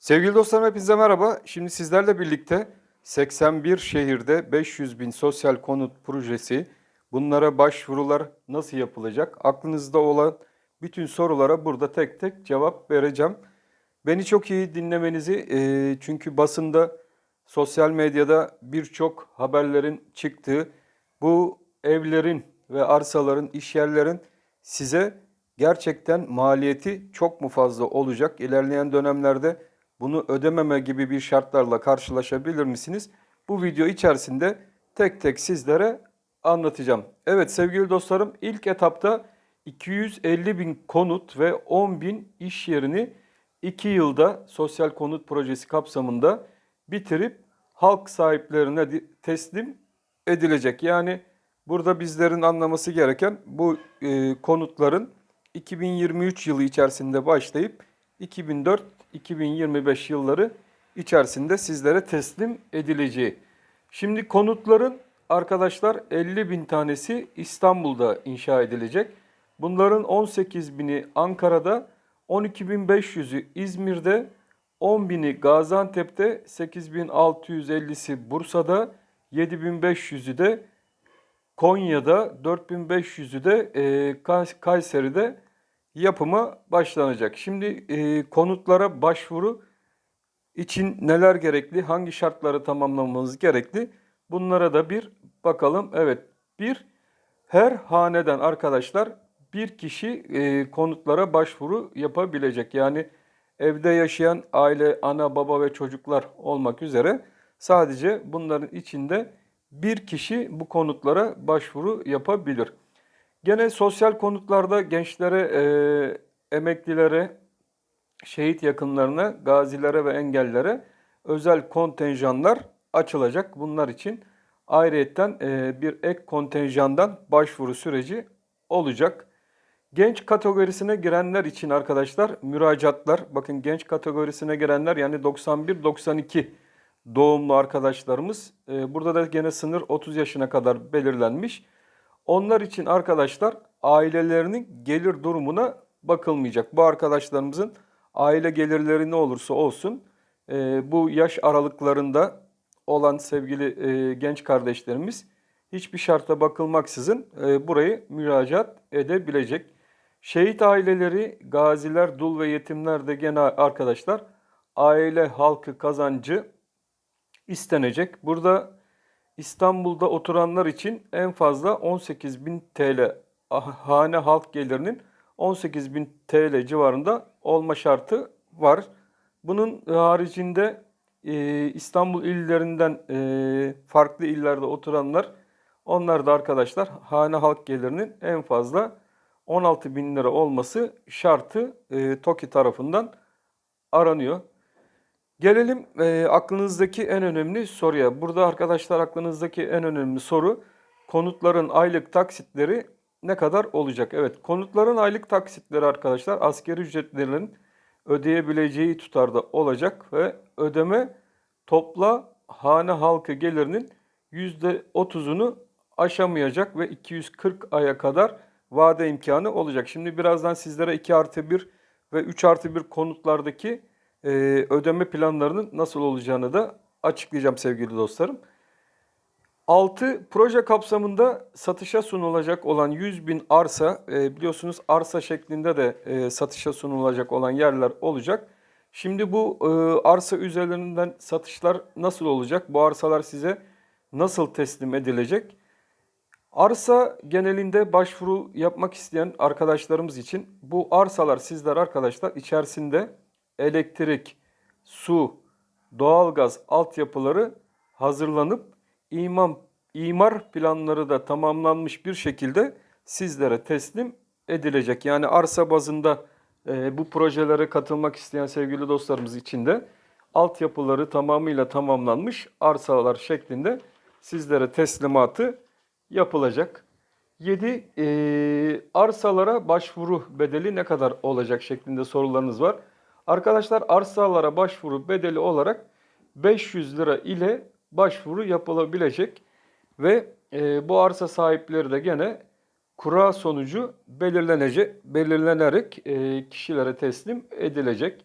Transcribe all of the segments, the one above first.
Sevgili dostlarım hepinize merhaba. Şimdi sizlerle birlikte 81 şehirde 500 bin sosyal konut projesi, bunlara başvurular nasıl yapılacak? Aklınızda olan bütün sorulara burada tek tek cevap vereceğim. Beni çok iyi dinlemenizi eee, çünkü basında, sosyal medyada birçok haberlerin çıktığı bu evlerin ve arsaların, işyerlerin size gerçekten maliyeti çok mu fazla olacak? İlerleyen dönemlerde bunu ödememe gibi bir şartlarla karşılaşabilir misiniz? Bu video içerisinde tek tek sizlere anlatacağım. Evet sevgili dostlarım ilk etapta 250 bin konut ve 10 bin iş yerini 2 yılda sosyal konut projesi kapsamında bitirip halk sahiplerine teslim edilecek. Yani burada bizlerin anlaması gereken bu e, konutların 2023 yılı içerisinde başlayıp 2004-2025 yılları içerisinde sizlere teslim edileceği. Şimdi konutların arkadaşlar 50 bin tanesi İstanbul'da inşa edilecek. Bunların 18 bini Ankara'da, 12.500'ü İzmir'de, 10 bini Gaziantep'te, 8650'si Bursa'da, 7500'ü de Konya'da 4500'ü de e, Kays- Kayseri'de yapıma başlanacak. Şimdi e, konutlara başvuru için neler gerekli, hangi şartları tamamlamamız gerekli? Bunlara da bir bakalım. Evet, bir her haneden arkadaşlar bir kişi e, konutlara başvuru yapabilecek. Yani evde yaşayan aile, ana, baba ve çocuklar olmak üzere sadece bunların içinde bir kişi bu konutlara başvuru yapabilir. Gene sosyal konutlarda gençlere, e, emeklilere, şehit yakınlarına, gazilere ve engellilere özel kontenjanlar açılacak. Bunlar için ayrıyetten e, bir ek kontenjandan başvuru süreci olacak. Genç kategorisine girenler için arkadaşlar müracaatlar, bakın genç kategorisine girenler yani 91-92 doğumlu arkadaşlarımız, e, burada da gene sınır 30 yaşına kadar belirlenmiş. Onlar için arkadaşlar ailelerinin gelir durumuna bakılmayacak. Bu arkadaşlarımızın aile gelirleri ne olursa olsun e, bu yaş aralıklarında olan sevgili e, genç kardeşlerimiz hiçbir şarta bakılmaksızın e, burayı müracaat edebilecek. Şehit aileleri, gaziler, dul ve yetimler de gene arkadaşlar aile halkı kazancı istenecek. Burada İstanbul'da oturanlar için en fazla 18.000 TL ah- hane halk gelirinin 18.000 TL civarında olma şartı var. Bunun haricinde e, İstanbul illerinden e, farklı illerde oturanlar onlar da arkadaşlar hane halk gelirinin en fazla 16 bin lira olması şartı e, TOKİ tarafından aranıyor. Gelelim e, aklınızdaki en önemli soruya. Burada arkadaşlar aklınızdaki en önemli soru konutların aylık taksitleri ne kadar olacak? Evet konutların aylık taksitleri arkadaşlar askeri ücretlerinin ödeyebileceği tutarda olacak ve ödeme topla hane halkı gelirinin %30'unu aşamayacak ve 240 aya kadar vade imkanı olacak. Şimdi birazdan sizlere 2 artı 1 ve 3 artı 1 konutlardaki e, ödeme planlarının nasıl olacağını da açıklayacağım sevgili dostlarım. 6 proje kapsamında satışa sunulacak olan 100 bin arsa e, biliyorsunuz arsa şeklinde de e, satışa sunulacak olan yerler olacak. Şimdi bu e, arsa üzerinden satışlar nasıl olacak? Bu arsalar size nasıl teslim edilecek? Arsa genelinde başvuru yapmak isteyen arkadaşlarımız için bu arsalar sizler arkadaşlar içerisinde elektrik, su, doğalgaz altyapıları hazırlanıp imam imar planları da tamamlanmış bir şekilde sizlere teslim edilecek. Yani arsa bazında e, bu projelere katılmak isteyen sevgili dostlarımız için de altyapıları tamamıyla tamamlanmış arsalar şeklinde sizlere teslimatı yapılacak. 7 arsalara başvuru bedeli ne kadar olacak şeklinde sorularınız var. Arkadaşlar arsalara başvuru bedeli olarak 500 lira ile başvuru yapılabilecek ve e, bu arsa sahipleri de gene kura sonucu belirlenecek, belirlenerek e, kişilere teslim edilecek.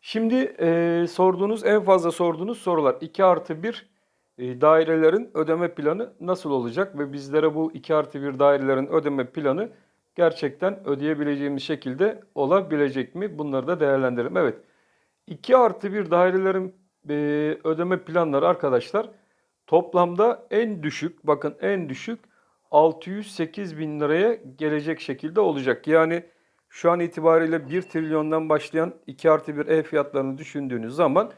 Şimdi e, sorduğunuz en fazla sorduğunuz sorular 2 artı 1 e, dairelerin ödeme planı nasıl olacak ve bizlere bu 2 artı 1 dairelerin ödeme planı gerçekten ödeyebileceğimiz şekilde olabilecek mi? Bunları da değerlendirelim. Evet 2 artı 1 dairelerin e, ödeme planları arkadaşlar toplamda en düşük bakın en düşük 608 bin liraya gelecek şekilde olacak. Yani şu an itibariyle 1 trilyondan başlayan 2 artı 1 ev fiyatlarını düşündüğünüz zaman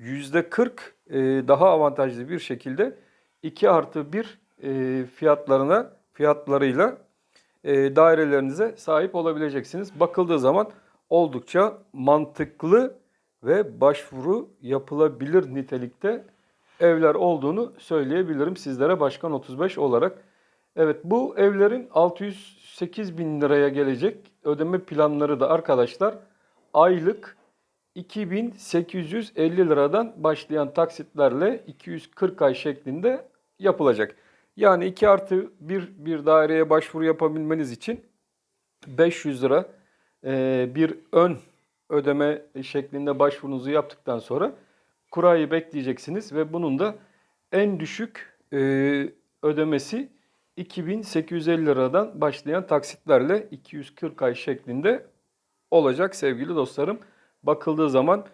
%40 e, daha avantajlı bir şekilde 2 artı 1 e, fiyatlarına fiyatlarıyla e, dairelerinize sahip olabileceksiniz. Bakıldığı zaman oldukça mantıklı ve başvuru yapılabilir nitelikte evler olduğunu söyleyebilirim sizlere Başkan 35 olarak. Evet bu evlerin 608 bin liraya gelecek ödeme planları da arkadaşlar aylık 2850 liradan başlayan taksitlerle 240 ay şeklinde yapılacak. Yani 2 artı 1 bir daireye başvuru yapabilmeniz için 500 lira e, bir ön ödeme şeklinde başvurunuzu yaptıktan sonra kurayı bekleyeceksiniz ve bunun da en düşük e, ödemesi 2850 liradan başlayan taksitlerle 240 ay şeklinde olacak sevgili dostlarım. Bakıldığı zaman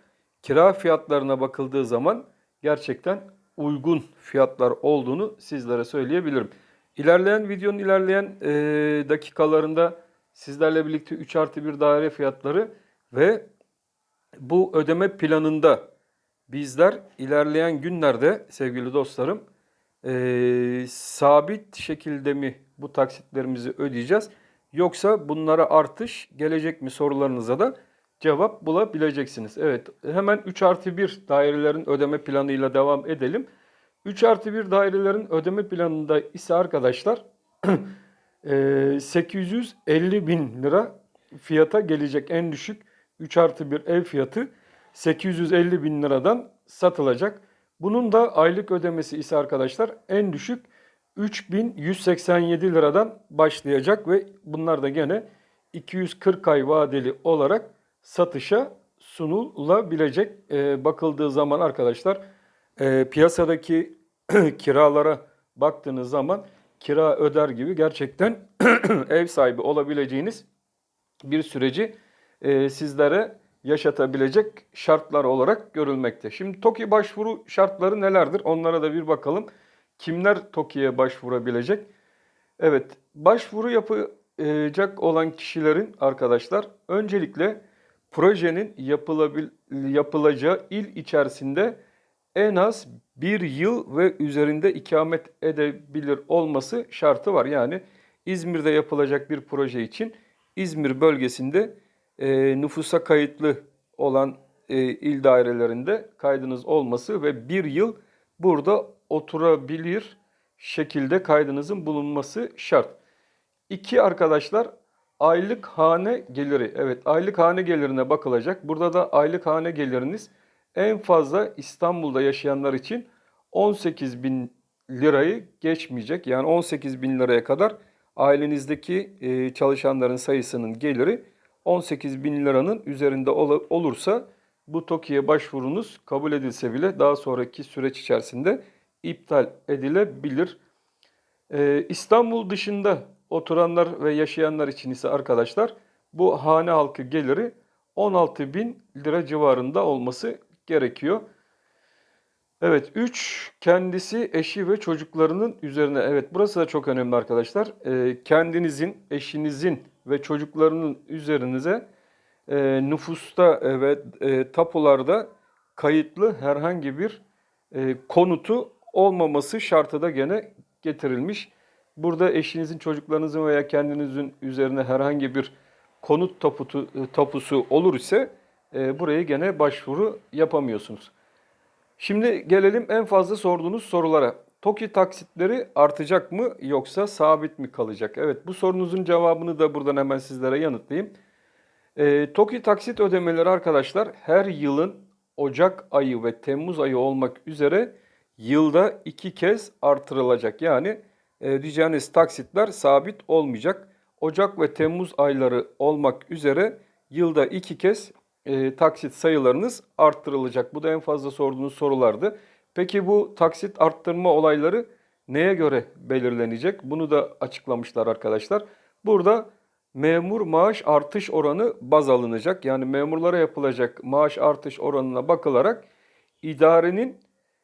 kira fiyatlarına bakıldığı zaman gerçekten uygun fiyatlar olduğunu sizlere söyleyebilirim. İlerleyen videonun ilerleyen e, dakikalarında sizlerle birlikte 3 artı 1 daire fiyatları ve bu ödeme planında bizler ilerleyen günlerde sevgili dostlarım e, sabit şekilde mi bu taksitlerimizi ödeyeceğiz? Yoksa bunlara artış gelecek mi sorularınıza da cevap bulabileceksiniz. Evet hemen 3 artı 1 dairelerin ödeme planıyla devam edelim. 3 artı 1 dairelerin ödeme planında ise arkadaşlar e, 850 bin lira fiyata gelecek en düşük 3 artı 1 ev fiyatı 850 bin liradan satılacak. Bunun da aylık ödemesi ise arkadaşlar en düşük 3187 liradan başlayacak ve bunlar da gene 240 ay vadeli olarak satışa sunulabilecek. E, bakıldığı zaman arkadaşlar e, piyasadaki kiralara baktığınız zaman kira öder gibi gerçekten ev sahibi olabileceğiniz bir süreci e, sizlere yaşatabilecek şartlar olarak görülmekte. Şimdi TOKİ başvuru şartları nelerdir? Onlara da bir bakalım. Kimler TOKİ'ye başvurabilecek? Evet, başvuru yapacak olan kişilerin arkadaşlar öncelikle projenin yapılabil, yapılacağı il içerisinde en az bir yıl ve üzerinde ikamet edebilir olması şartı var. Yani İzmir'de yapılacak bir proje için İzmir bölgesinde e, nüfusa kayıtlı olan e, il dairelerinde kaydınız olması ve bir yıl burada oturabilir şekilde kaydınızın bulunması şart. İki arkadaşlar aylık hane geliri. Evet aylık hane gelirine bakılacak. Burada da aylık hane geliriniz en fazla İstanbul'da yaşayanlar için 18 bin lirayı geçmeyecek. Yani 18 bin liraya kadar ailenizdeki e, çalışanların sayısının geliri 18 bin liranın üzerinde ol olursa bu TOKİ'ye başvurunuz kabul edilse bile daha sonraki süreç içerisinde iptal edilebilir. Ee, İstanbul dışında oturanlar ve yaşayanlar için ise arkadaşlar bu hane halkı geliri 16 bin lira civarında olması gerekiyor. Evet 3 kendisi eşi ve çocuklarının üzerine evet burası da çok önemli arkadaşlar. Ee, kendinizin eşinizin ve çocuklarının üzerinize e, nüfusta e, ve e, tapularda kayıtlı herhangi bir e, konutu olmaması şartı da gene getirilmiş. Burada eşinizin, çocuklarınızın veya kendinizin üzerine herhangi bir konut taputu, e, tapusu olur ise e, buraya gene başvuru yapamıyorsunuz. Şimdi gelelim en fazla sorduğunuz sorulara. TOKİ taksitleri artacak mı yoksa sabit mi kalacak? Evet bu sorunuzun cevabını da buradan hemen sizlere yanıtlayayım. E, TOKİ taksit ödemeleri arkadaşlar her yılın Ocak ayı ve Temmuz ayı olmak üzere yılda iki kez artırılacak. Yani e, diyeceğiniz taksitler sabit olmayacak. Ocak ve Temmuz ayları olmak üzere yılda iki kez e, taksit sayılarınız arttırılacak. Bu da en fazla sorduğunuz sorulardı. Peki bu taksit arttırma olayları neye göre belirlenecek? Bunu da açıklamışlar arkadaşlar. Burada memur maaş artış oranı baz alınacak. Yani memurlara yapılacak maaş artış oranına bakılarak idarenin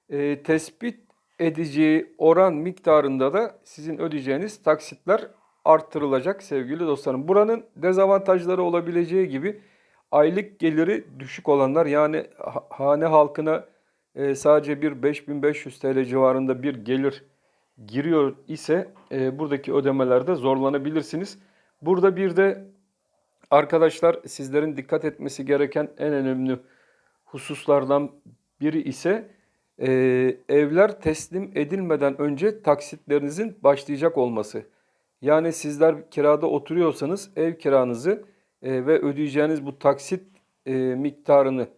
e, tespit edeceği oran miktarında da sizin ödeyeceğiniz taksitler arttırılacak sevgili dostlarım. Buranın dezavantajları olabileceği gibi aylık geliri düşük olanlar yani ha- hane halkına e, sadece bir 5500 TL civarında bir gelir giriyor ise e, buradaki ödemelerde zorlanabilirsiniz. Burada bir de arkadaşlar sizlerin dikkat etmesi gereken en önemli hususlardan biri ise e, evler teslim edilmeden önce taksitlerinizin başlayacak olması. Yani sizler kirada oturuyorsanız ev kiranızı e, ve ödeyeceğiniz bu taksit e, miktarını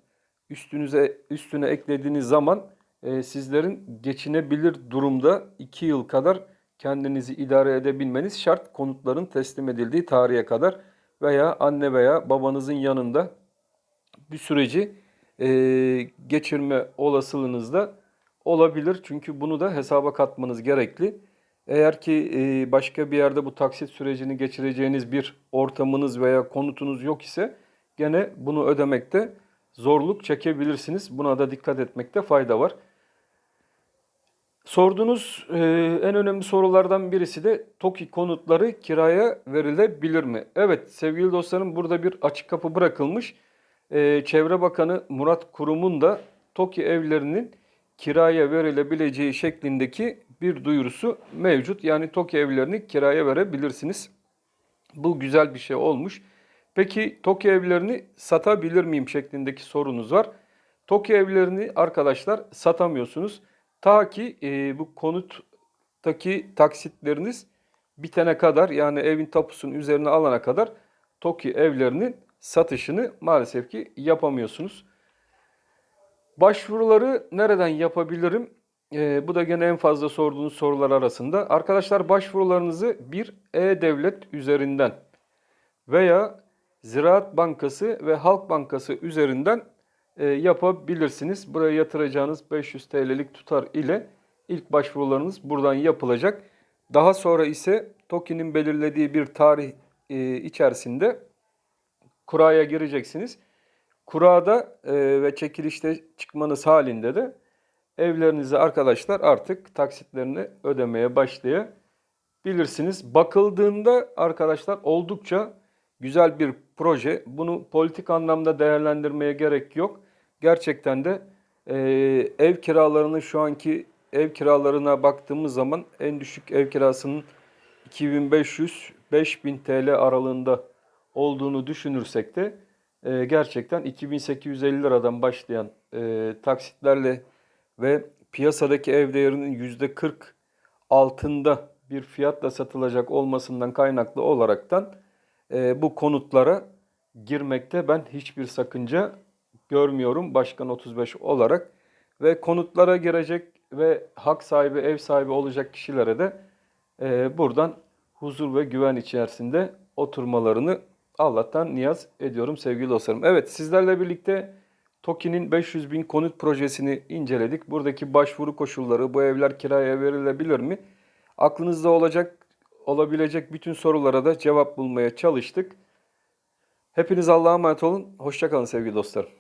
üstünüze üstüne eklediğiniz zaman e, sizlerin geçinebilir durumda 2 yıl kadar kendinizi idare edebilmeniz şart konutların teslim edildiği tarihe kadar veya anne veya babanızın yanında bir süreci geçirme olasılığınız da olabilir. Çünkü bunu da hesaba katmanız gerekli. Eğer ki e, başka bir yerde bu taksit sürecini geçireceğiniz bir ortamınız veya konutunuz yok ise gene bunu ödemekte zorluk çekebilirsiniz. Buna da dikkat etmekte fayda var. Sorduğunuz e, en önemli sorulardan birisi de TOKİ konutları kiraya verilebilir mi? Evet sevgili dostlarım burada bir açık kapı bırakılmış. E, Çevre Bakanı Murat Kurum'un da TOKİ evlerinin kiraya verilebileceği şeklindeki bir duyurusu mevcut. Yani TOKİ evlerini kiraya verebilirsiniz. Bu güzel bir şey olmuş. Peki TOKİ evlerini satabilir miyim şeklindeki sorunuz var. TOKİ evlerini arkadaşlar satamıyorsunuz. Ta ki e, bu konuttaki taksitleriniz bitene kadar yani evin tapusunun üzerine alana kadar TOKİ evlerinin satışını maalesef ki yapamıyorsunuz. Başvuruları nereden yapabilirim? Ee, bu da gene en fazla sorduğunuz sorular arasında. Arkadaşlar başvurularınızı bir e-devlet üzerinden veya Ziraat Bankası ve Halk Bankası üzerinden e, yapabilirsiniz. Buraya yatıracağınız 500 TL'lik tutar ile ilk başvurularınız buradan yapılacak. Daha sonra ise TOKİ'nin belirlediği bir tarih e, içerisinde kuraya gireceksiniz. Kurada e, ve çekilişte çıkmanız halinde de evlerinizi arkadaşlar artık taksitlerini ödemeye başlayabilirsiniz. Bakıldığında arkadaşlar oldukça güzel bir proje. Bunu politik anlamda değerlendirmeye gerek yok. Gerçekten de e, ev kiralarını şu anki ev kiralarına baktığımız zaman en düşük ev kirasının 2500-5000 TL aralığında olduğunu düşünürsek de e, gerçekten 2850 liradan başlayan e, taksitlerle ve piyasadaki ev değerinin %40 altında bir fiyatla satılacak olmasından kaynaklı olaraktan e, bu konutlara girmekte ben hiçbir sakınca görmüyorum Başkan 35 olarak. Ve konutlara girecek ve hak sahibi, ev sahibi olacak kişilere de e, buradan huzur ve güven içerisinde oturmalarını Allah'tan niyaz ediyorum sevgili dostlarım. Evet sizlerle birlikte TOKİ'nin 500 bin konut projesini inceledik. Buradaki başvuru koşulları, bu evler kiraya verilebilir mi? Aklınızda olacak olabilecek bütün sorulara da cevap bulmaya çalıştık. Hepiniz Allah'a emanet olun. Hoşçakalın sevgili dostlarım.